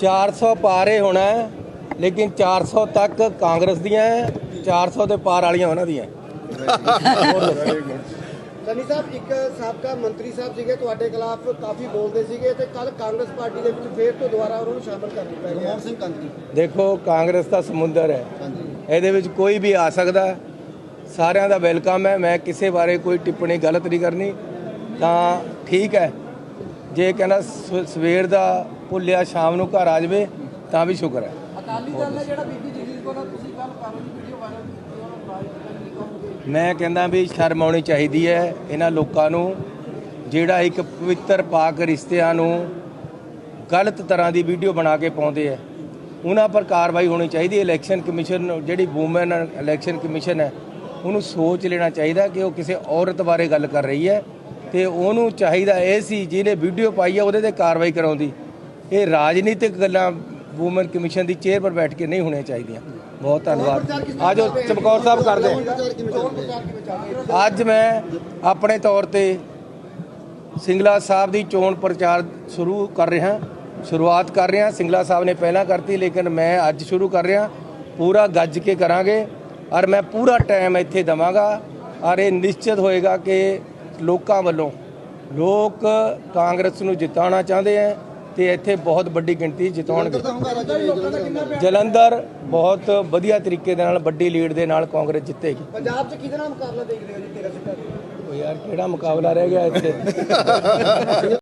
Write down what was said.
400 ਪਾਰੇ ਹੋਣਾ ਹੈ, ਲੇਕਿਨ 400 ਤੱਕ ਕਾਂਗਰਸ ਦੀਆਂ ਹੈ, 400 ਦੇ ਪਾਰ ਵਾਲੀਆਂ ਉਹਨਾਂ ਦੀਆਂ ਸਨੀ ਸਾਹਿਬ ਇੱਕ ਸਾਬਕਾ ਮੰਤਰੀ ਸਾਹਿਬ ਸੀਗੇ ਤੁਹਾਡੇ ਖਿਲਾਫ ਕਾਫੀ ਬੋਲਦੇ ਸੀਗੇ ਤੇ ਕੱਲ ਕਾਂਗਰਸ ਪਾਰਟੀ ਦੇ ਵਿੱਚ ਫੇਰ ਤੋਂ ਦੁਬਾਰਾ ਉਹਨਾਂ ਨੂੰ ਸ਼ਾਮਲ ਕਰ ਦਿੱਤਾ ਗਿਆ ਮਨਮੋਹਨ ਸਿੰਘ ਕੰਗਰੀ ਦੇਖੋ ਕਾਂਗਰਸ ਦਾ ਸਮੁੰਦਰ ਹੈ। ਇਹਦੇ ਵਿੱਚ ਕੋਈ ਵੀ ਆ ਸਕਦਾ। ਸਾਰਿਆਂ ਦਾ ਵੈਲਕਮ ਹੈ। ਮੈਂ ਕਿਸੇ ਬਾਰੇ ਕੋਈ ਟਿੱਪਣੀ ਗਲਤ ਨਹੀਂ ਕਰਨੀ। ਤਾਂ ਠੀਕ ਹੈ। ਜੇ ਕਹਿੰਦਾ ਸਵੇਰ ਦਾ ਭੁੱਲਿਆ ਸ਼ਾਮ ਨੂੰ ਘਰ ਆ ਜਾਵੇ ਤਾਂ ਵੀ ਸ਼ੁਕਰ ਹੈ। ਅਕਾਲੀ ਦਲ ਨੇ ਜਿਹੜਾ ਬੀਬੀ ਜਗੀਰ ਕੋਲ ਤੁਸੀਂ ਕੱਲ ਕਰ ਰਹੀ ਵੀਡੀਓ ਵਾਇਰਲ ਕੀਤੀ ਉਹਨਾਂ ਰਾਜ ਕਹੋਗੇ। ਮੈਂ ਕਹਿੰਦਾ ਵੀ ਸ਼ਰਮ ਆਉਣੀ ਚਾਹੀਦੀ ਹੈ ਇਹਨਾਂ ਲੋਕਾਂ ਨੂੰ ਜਿਹੜਾ ਇੱਕ ਪਵਿੱਤਰ ਪਾਕ ਰਿਸ਼ਤਿਆਂ ਨੂੰ ਗਲਤ ਤਰ੍ਹਾਂ ਦੀ ਵੀਡੀਓ ਬਣਾ ਕੇ ਪਾਉਂਦੇ ਆ। ਉਹਨਾਂ ਪਰ ਕਾਰਵਾਈ ਹੋਣੀ ਚਾਹੀਦੀ ਹੈ। ਇਲੈਕਸ਼ਨ ਕਮਿਸ਼ਨ ਜਿਹੜੀ ਵੂਮਨ ਇਲੈਕਸ਼ਨ ਕਮਿਸ਼ਨ ਹੈ ਉਹਨੂੰ ਸੋਚ ਲੈਣਾ ਚਾਹੀਦਾ ਕਿ ਉਹ ਕਿਸੇ ਔਰਤ ਬਾਰੇ ਗੱਲ ਕਰ ਰਹੀ ਹੈ। ਤੇ ਉਹਨੂੰ ਚਾਹੀਦਾ ਇਹ ਸੀ, ਜਿਹਨੇ ਵੀਡੀਓ ਪਾਈ ਹੈ ਉਹਦੇ ਤੇ ਕਾਰਵਾਈ ਕਰਾਉਂਦੀ। ਇਹ ਰਾਜਨੀਤਿਕ ਗੱਲਾਂ ਵੂਮਨ ਕਮਿਸ਼ਨ ਦੀ ਚੇਅਰ ਪਰ ਬੈਠ ਕੇ ਨਹੀਂ ਹੋਣੀਆਂ ਚਾਹੀਦੀਆਂ। ਬਹੁਤ ਧੰਨਵਾਦ। ਆਜੋ, ਚਮਕੌਰ ਸਾਹਿਬ ਕਰਦੇ ਹਾਂ। ਅੱਜ ਮੈਂ ਆਪਣੇ ਤੌਰ ਤੇ ਸਿੰਗਲਾ ਸਾਹਿਬ ਦੀ ਚੋਣ ਪ੍ਰਚਾਰ ਸ਼ੁਰੂ ਕਰ ਰਿਹਾ, ਸ਼ੁਰੂਆਤ ਕਰ ਰਿਹਾ। ਸਿੰਗਲਾ ਸਾਹਿਬ ਨੇ ਪਹਿਲਾਂ ਕਰਤੀ, ਲੇਕਿਨ ਮੈਂ ਅੱਜ ਸ਼ੁਰੂ ਕਰ ਰਿਹਾ। ਪੂਰਾ ਗੱਜ ਕੇ ਕਰਾਂਗੇ। ਔਰ ਮੈਂ ਪੂਰਾ ਟਾਈਮ ਇੱਥੇ ਦਵਾਂਗਾ। ਔਰ ਇਹ ਨਿਸ਼ਚਿਤ ਹੋਏਗਾ ਕਿ ਲੋਕਾਂ ਵੱਲੋਂ ਲੋਕ ਕਾਂਗਰਸ ਨੂੰ ਜਿਤਾਉਣਾ ਚਾਹੁੰਦੇ ਆ ਤੇ ਇੱਥੇ ਬਹੁਤ ਵੱਡੀ ਗਿਣਤੀ ਜਿਤਾਉਣਗੇ। ਜਲੰਧਰ ਬਹੁਤ ਵਧੀਆ ਤਰੀਕੇ ਦੇ ਨਾਲ ਵੱਡੀ ਲੀਡ ਦੇ ਨਾਲ ਕਾਂਗਰਸ ਜਿੱਤੇਗੀ। ਪੰਜਾਬ 'ਚ ਕਿਹਦੇ ਨਾਲ ਮੁਕਾਬਲਾ ਦੇਖਦੇ ਹੋ ਜੀ 13 ਸੀਟਾਂ ਉਹ ਯਾਰ ਕਿਹੜਾ ਮੁਕਾਬਲਾ ਰਹਿ ਗਿਆ ਇੱਥੇ?